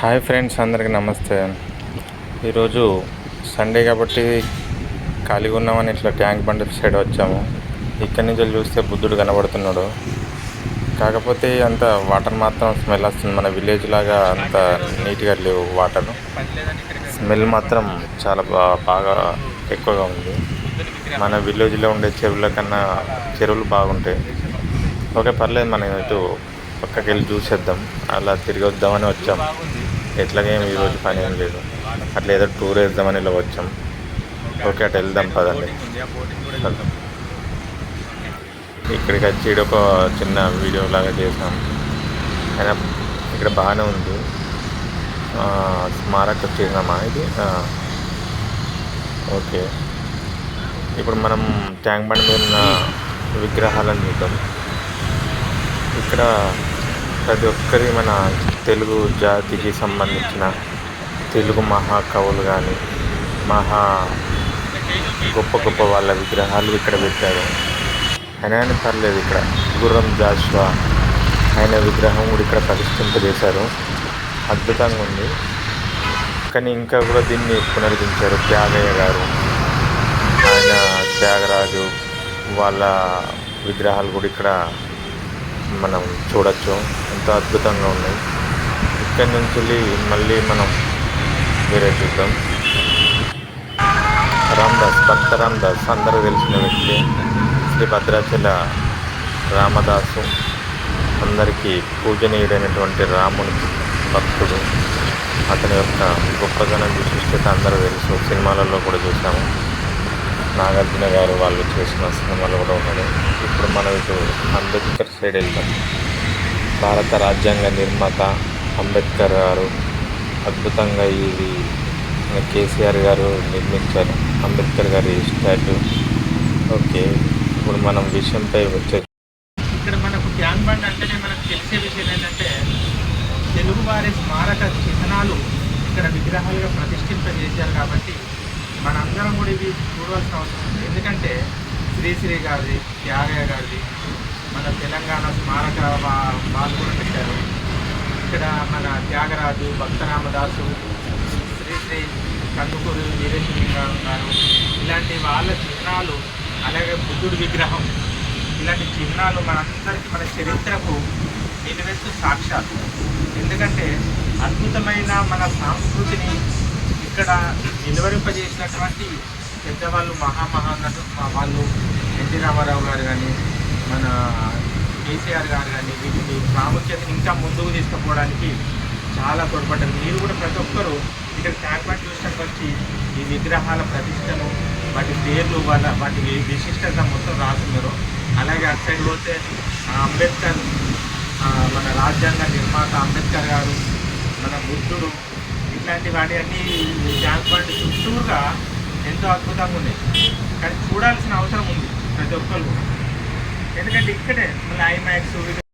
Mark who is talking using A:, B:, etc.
A: Hi friends అందరికీ నమస్తే. ఈరోజు సండే కాబట్టి ఖాళీగా ఉన్నామని ఇట్లా ట్యాంక్ బండ్ సైడ్ వచ్చాము. ఇక్కడి నుంచి చూస్తే బుద్ధుడు కనబడుతున్నాడు. కాకపోతే అంత వాటర్ మాత్రం స్మెల్ వస్తుంది. మన విలేజ్ లాగా అంత నీట్గా లేవు వాటర్ స్మెల్ మాత్రం చాలా బాగా ఎక్కువగా ఉంది. మన విలేజ్లో ఉండే చెరువుల కన్నా చెరువులు బాగుంటాయి. ఓకే పర్లేదు మనం ఇటు పక్కకి వెళ్ళి చూసేద్దాం. అలా తిరిగి వద్దామని వచ్చాం ఎట్లాగేం ఈరోజు పని ఏం లేదు. అట్లా ఏదో టూర్ వేద్దామని ఇలా వచ్చాం. ఓకే అటు వెళ్దాం పదండి. ఇక్కడికి వచ్చి ఒక చిన్న వీడియో లాగా చేసాం అయినా ఇక్కడ బాగానే ఉంది. స్మారక్ స్మారక ఇది? ఓకే. ఇప్పుడు మనం ట్యాంక్ బండ్ మీద ఉన్న విగ్రహాలను చూద్దాం. ఇక్కడ ప్రతి ఒక్కరి మన తెలుగు జాతికి సంబంధించిన తెలుగు మహాకవులు కానీ మహా గొప్ప గొప్ప వాళ్ళ విగ్రహాలు ఇక్కడ పెట్టారు. అయినా పర్లేదు ఇక్కడ. గుర్రం జాషువా ఆయన విగ్రహం కూడా ఇక్కడ ప్రతిష్ఠింపజేశారు. అద్భుతంగా ఉంది. కానీ ఇంకా కూడా దీన్ని పునరుద్ధరించారు త్యాగయ్య గారు. ఆయన త్యాగరాజు వాళ్ళ విగ్రహాలు కూడా ఇక్కడ మనం చూడొచ్చు. ఎంతో అద్భుతంగా ఉన్నాయి. ఇక్కడి నుంచి మళ్ళీ మనం వేరే చూద్దాం. రామ్దాస్ భక్త రామ్దాస్ అందరూ తెలిసిన వ్యక్తి శ్రీ భద్రాచల రామదాసు. అందరికీ పూజనీయుడైనటువంటి రాముని భక్తుడు. అతని యొక్క గొప్పతనం విశిష్టత అందరూ తెలుసు. సినిమాలలో కూడా చూసాము. నాగార్జున గారు వాళ్ళు చేసిన సినిమాలు కూడా ఉన్నాయి. ఇప్పుడు మనం ఇటు అంబేద్కర్ సైడ్ వెళ్తాం భారత రాజ్యాంగ నిర్మాత అంబేద్కర్ గారు అద్భుతంగా ఇది కేసీఆర్ గారు నిర్మించారు. అంబేద్కర్ గారి స్టాట్యూ. ఓకే ఇప్పుడు మనం విషయంపై వచ్చే
B: ఇక్కడ మనకు ట్యాంక్ బండ్ అంటేనే మనకు తెలిసే విషయం ఏంటంటే తెలుగువారి స్మారక చిహ్నాలు ఇక్కడ విగ్రహాలుగా ప్రతిష్ఠింపజేశారు కాబట్టి మనందరం కూడా ఇవి చూడవలసిన అవసరం ఉంది. ఎందుకంటే శ్రీశ్రీ గారిది త్యాగయ్య గారిది మన తెలంగాణ స్మారక వా- వాళ్ళు కూడా ఇక్కడ మన త్యాగరాజు భక్తరామదాసు శ్రీశ్రీ కందుకూరు వీరేశ్వరం గారు ఇలాంటి వాళ్ళ చిహ్నాలు అలాగే బుద్ధుడి విగ్రహం ఇలాంటి చిహ్నాలు మనందరికీ మన చరిత్రకు నిలువెత్తు సాక్షాత్ ఎందుకంటే అద్భుతమైన మన సంస్కృతిని ఇక్కడ నిలువరింపజేసినటువంటి పెద్దవాళ్ళు మహామహానటు వాళ్ళు ఎన్టీ రామారావు గారు కానీ మన కేసీఆర్ గారు కానీ వీటిని ప్రాముఖ్యతను ఇంకా ముందుకు తీసుకుపోవడానికి చాలా తోడ్పడ్డారు. మీరు కూడా ప్రతి ఒక్కరూ ఇక్కడ ట్యాంక్ బండ్ చూసినట్టు వచ్చి ఈ విగ్రహాల ప్రతిష్టను వాటి పేర్లు వాళ్ళ వాటి విశిష్టత మొత్తం రాస్తున్నారు అలాగే అటు సైడ్ పోతే అంబేద్కర్ మన రాజ్యాంగ నిర్మాత అంబేద్కర్ గారు మన బుద్ధుడు ఇట్లాంటి వాటి అన్ని ట్యాంక్ చుట్టూరుగా ఎంతో అద్భుతంగా ఉన్నాయి. కానీ చూడాల్సిన అవసరం ఉంది ప్రతి ఒక్కరు ఎందుకంటే ఇక్కడే మళ్ళీ ఐమాక్స్